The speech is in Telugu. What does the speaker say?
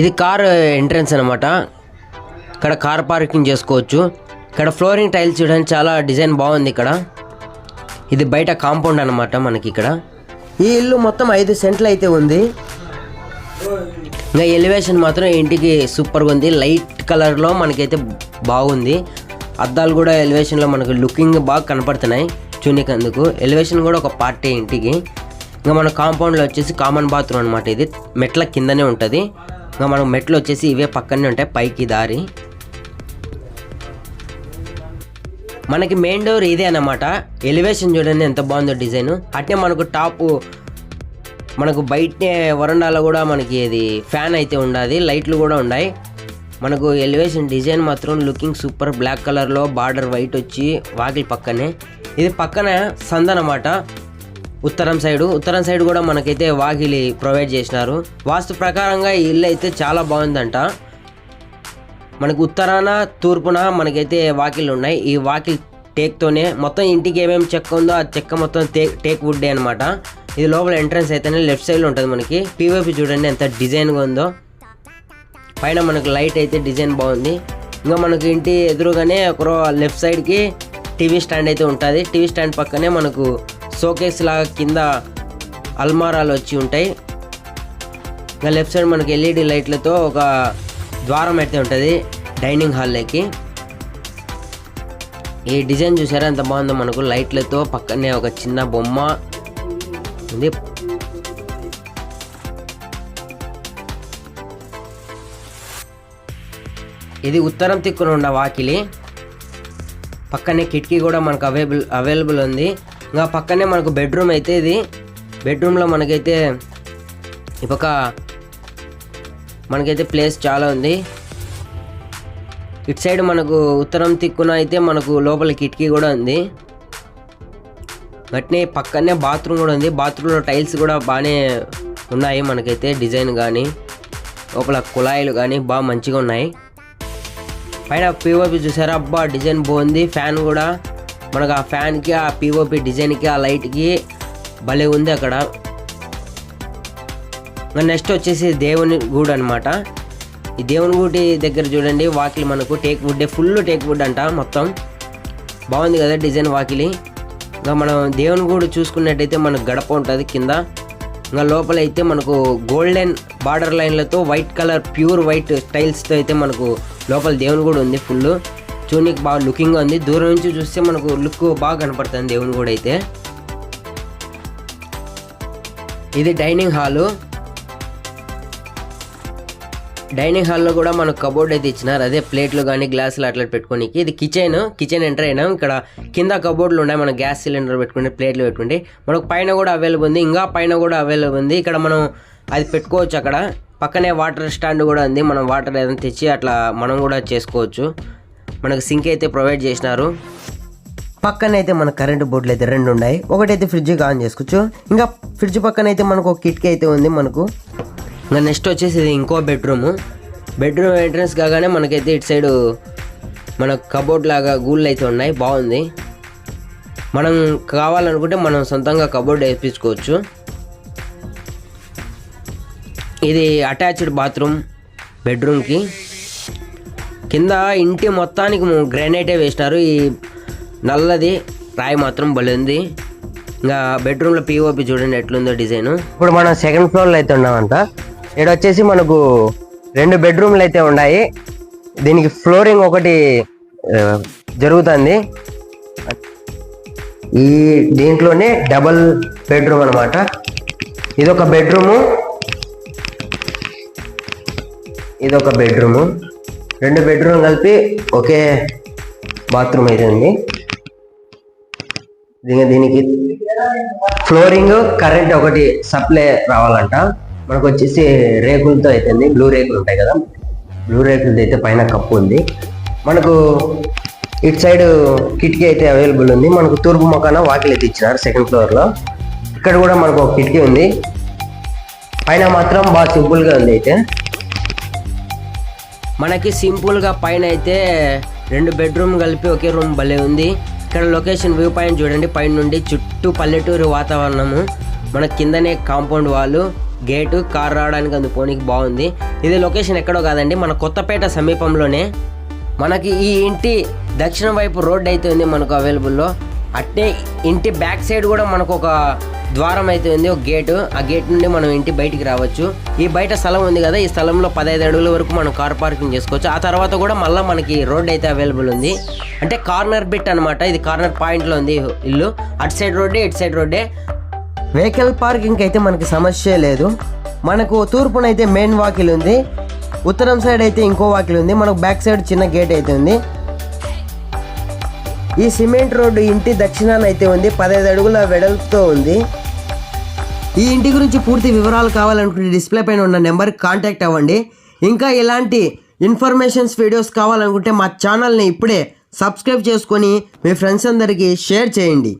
ఇది కార్ uh, ఎంట్రన్స్ అనమాట ఇక్కడ కార్ పార్కింగ్ చేసుకోవచ్చు. ఇక్కడ ఫ్లోరింగ్ టైల్స్ చూడడానికి చాలా డిజైన్ బాగుంది ఇక్కడ. ఇది బయట కాంపౌండ్ అనమాట మనకి ఇక్కడ. ఈ ఇల్లు మొత్తం ఐదు సెంట్లు అయితే ఉంది. ఇంకా ఎలివేషన్ మాత్రం ఇంటికి సూపర్గా ఉంది. లైట్ కలర్లో మనకైతే బాగుంది. అద్దాలు కూడా ఎలివేషన్లో మనకు లుకింగ్ బాగా కనపడుతున్నాయి. చూనికి అందుకు ఎలివేషన్ కూడా ఒక పార్టీ ఇంటికి. ఇంకా మన కాంపౌండ్లో వచ్చేసి కామన్ బాత్రూమ్ అనమాట ఇది. మెట్ల కిందనే ఉంటుంది. ఇంకా మనకు మెట్లు వచ్చేసి ఇవే పక్కనే ఉంటాయి పైకి దారి. మనకి మెయిన్ డోర్ ఇదే అన్నమాట. ఎలివేషన్ చూడండి ఎంత బాగుందో డిజైన్. అట్నే మనకు టాప్ మనకు బయట వరండాలో కూడా మనకి ఇది ఫ్యాన్ అయితే ఉండాది లైట్లు కూడా ఉన్నాయి. మనకు ఎలివేషన్ డిజైన్ మాత్రం లుకింగ్ సూపర్ బ్లాక్ కలర్లో బార్డర్ వైట్ వచ్చి వాకిలి పక్కనే. ఇది పక్కన సంద అన్నమాట. ఉత్తరం సైడు. ఉత్తరం సైడ్ కూడా మనకైతే వాకిలి ప్రొవైడ్ చేసినారు. వాస్తు ప్రకారంగా ఈ ఇల్లు అయితే చాలా బాగుందంట. మనకు ఉత్తరాన తూర్పున మనకైతే వాకిళ్ళు ఉన్నాయి. ఈ వాకిల్ టేక్తోనే మొత్తం ఇంటికి ఏమేమి చెక్క ఉందో ఆ చెక్క మొత్తం టేక్ టేక్ వుడ్డే అనమాట ఇది లోపల ఎంట్రన్స్ అయితేనే లెఫ్ట్ సైడ్లో ఉంటుంది మనకి. పీవైపీ చూడండి ఎంత డిజైన్గా ఉందో. పైన మనకు లైట్ అయితే డిజైన్ బాగుంది. ఇంకా మనకు ఇంటి ఎదురుగానే ఒక లెఫ్ట్ సైడ్కి టీవీ స్టాండ్ అయితే ఉంటుంది. టీవీ స్టాండ్ పక్కనే మనకు షోకేస్ లాగా కింద అల్మారాలు వచ్చి ఉంటాయి. ఇంకా లెఫ్ట్ సైడ్ మనకి ఎల్ఈడి లైట్లతో ఒక ద్వారం అయితే ఉంటుంది డైనింగ్ హాల్లోకి ఈ డిజైన్ చూసారా? ఎంత బాగుందో మనకు. లైట్లతో పక్కనే ఒక చిన్న బొమ్మ ఉంది. ఇది ఉత్తరం తిక్కున ఉన్న వాకిలి. పక్కనే కిటికీ కూడా మనకు అవైలబుల్ అవైలబుల్ ఉంది. ఇంకా పక్కనే మనకు బెడ్రూమ్ అయితే ఇది. బెడ్రూమ్లో మనకైతే ఒక మనకైతే ప్లేస్ చాలా ఉంది. ఇటు సైడ్ మనకు ఉత్తరం తిక్కున అయితే మనకు లోపల కిటికీ కూడా ఉంది. అట్నే పక్కనే బాత్రూమ్ కూడా ఉంది. బాత్రూంలో టైల్స్ కూడా బాగానే ఉన్నాయి మనకైతే డిజైన్ కానీ లోపల కుళాయిలు కానీ బాగా మంచిగా ఉన్నాయి. పైన పీఓపి చూసారా? అబ్బా డిజైన్ బాగుంది. ఫ్యాన్ కూడా. మనకు ఆ ఫ్యాన్కి ఆ పిఓపి డిజైన్కి ఆ లైట్కి భలే ఉంది అక్కడ. నెక్స్ట్ వచ్చేసి దేవుని గూడు అనమాట ఈ దేవుని గుడి దగ్గర చూడండి వాకిలి మనకు teak wood full teak wood అంట మొత్తం. బాగుంది కదా డిజైన్ వాకిలి. ఇంకా మనం దేవుని గూడు చూసుకున్నట్టయితే మనకు గడప ఉంటుంది కింద. ఇంకా లోపల అయితే మనకు గోల్డెన్ బార్డర్ లైన్లతో వైట్ కలర్ ప్యూర్ వైట్ టైల్స్తో అయితే మనకు లోపల దేవుని కూడా ఉంది ఫుల్ చూనికి బాగా లుకింగ్ ఉంది. దూరం నుంచి చూస్తే మనకు లుక్ బాగా కనపడుతుంది దేవుని కూడా అయితే. ఇది డైనింగ్ హాలు. డైనింగ్ హాల్లో కూడా మనకు కబోర్డ్ అయితే ఇచ్చినారు. అదే ప్లేట్లు కానీ గ్లాసులు అట్లా పెట్టుకోనికి. ఇది కిచెన్. కిచెన్ ఎంటర్ అయినాం. ఇక్కడ కింద కబోర్డ్లు ఉన్నాయి. మనం గ్యాస్ సిలిండర్ పెట్టుకుంటే ప్లేట్లు పెట్టుకుంటే మనకు పైన కూడా అవైలబుల్ ఉంది. ఇంకా పైన కూడా అవైలబుల్ ఉంది. ఇక్కడ మనం అది పెట్టుకోవచ్చు అక్కడ. పక్కనే వాటర్ స్టాండ్ కూడా ఉంది. మనం వాటర్ ఏదైనా తెచ్చి అట్లా మనం కూడా చేసుకోవచ్చు. మనకు సింక్ అయితే ప్రొవైడ్ చేసినారు. పక్కన అయితే మన కరెంటు బోర్డులు అయితే రెండు ఉన్నాయి. ఒకటైతే ఫ్రిడ్జ్కి ఆన్ చేసుకోవచ్చు. ఇంకా ఫ్రిడ్జ్ పక్కన అయితే మనకు ఒక కిటికీ అయితే ఉంది మనకు. ఇంకా నెక్స్ట్ వచ్చేసి ఇది ఇంకో బెడ్రూమ్. బెడ్రూమ్ ఎంట్రన్స్ కాగానే మనకైతే ఇటు సైడు మన కబోర్డ్ లాగా గూళ్ళు అయితే ఉన్నాయి. బాగుంది. మనం కావాలనుకుంటే మనం సొంతంగా కబోర్డ్ వేయించుకోవచ్చు. ఇది అటాచ్డ్ బాత్రూమ్ బెడ్రూమ్కి. కింద ఇంటి మొత్తానికి గ్రానైటే వేసినారు. ఈ నల్లది రాయి మాత్రం బలింది ఉంది. ఇంకా బెడ్రూమ్లో పిఓపి చూడండి ఎట్లుందో డిజైన్. ఇప్పుడు మనం సెకండ్ ఫ్లోర్లో అయితే ఉన్నామంట. ఇక్కడ వచ్చేసి మనకు రెండు బెడ్రూమ్లు అయితే ఉన్నాయి. దీనికి ఫ్లోరింగ్ ఒకటి జరుగుతుంది. ఈ దీంట్లోనే డబల్ బెడ్రూమ్ అనమాట ఇదొక బెడ్రూము. ఇదొక బెడ్రూము. రెండు బెడ్రూమ్ కలిపి ఒకే బాత్రూమ్ అయితే ఉంది దీని దీనికి ఫ్లోరింగ్ కరెంట్ ఒకటి సప్లై రావాలంట. మనకు వచ్చేసి రేకులతో అయితే ఉంది బ్లూ రేకులు ఉంటాయి కదా. బ్లూ రేకులతో అయితే పైన కప్పు ఉంది. మనకు ఇటు సైడ్ కిటికీ అయితే అవైలబుల్ ఉంది. మనకు తూర్పు మొక్కన వాకిలి అయితే ఇచ్చినారు సెకండ్ ఫ్లోర్లో ఇక్కడ కూడా మనకు ఒక కిటికీ ఉంది. పైన మాత్రం బాగా సింపుల్గా ఉంది అయితే. మనకి సింపుల్గా పైన అయితే రెండు బెడ్రూమ్ కలిపి ఒకే రూమ్ భలే ఉంది. ఇక్కడ లొకేషన్ వ్యూ పాయింట్ చూడండి. పైన నుండి చుట్టూ పల్లెటూరు వాతావరణము. మన కిందనే కాంపౌండ్ వాళ్ళు గేటు కార్ రావడానికి అందు పోనీకి బాగుంది. ఇది లొకేషన్ ఎక్కడో కాదండి. మన కొత్తపేట సమీపంలోనే. మనకి ఈ ఇంటి దక్షిణ వైపు రోడ్ అయితే ఉంది మనకు అవైలబుల్లో. అట్టే ఇంటి బ్యాక్ సైడ్ కూడా మనకు ఒక ద్వారం అయితే ఉంది ఒక గేటు. ఆ గేట్ నుండి మనం ఇంటి బయటికి రావచ్చు. ఈ బయట స్థలం ఉంది కదా ఈ స్థలంలో పదహైదు అడుగుల వరకు మనం కార్ పార్కింగ్ చేసుకోవచ్చు. ఆ తర్వాత కూడా మళ్ళీ మనకి రోడ్ అయితే అవైలబుల్ ఉంది. అంటే కార్నర్ బిట్ అనమాట ఇది కార్నర్ పాయింట్లో ఉంది ఇల్లు. అటు సైడ్ రోడ్డే ఇటు సైడ్ రోడ్డే వెహికల్ పార్కింగ్ అయితే మనకి సమస్య లేదు. మనకు తూర్పునైతే మెయిన్ వాకిల్ ఉంది. ఉత్తరం సైడ్ అయితే ఇంకో వాకిల్ ఉంది. మనకు బ్యాక్ సైడ్ చిన్న గేట్ అయితే ఉంది. ఈ సిమెంట్ రోడ్డు ఇంటి దక్షిణాన అయితే ఉంది. పదహైదు అడుగుల వెడల్పుతో ఉంది. ఈ ఇంటి గురించి పూర్తి వివరాలు కావాలనుకుంటే డిస్ప్లే పైన ఉన్న నెంబర్కి కాంటాక్ట్ అవ్వండి. ఇంకా ఇలాంటి ఇన్ఫర్మేషన్స్ వీడియోస్ కావాలనుకుంటే మా ఛానల్ని ఇప్పుడే సబ్స్క్రైబ్ చేసుకొని మీ ఫ్రెండ్స్ అందరికీ షేర్ చేయండి.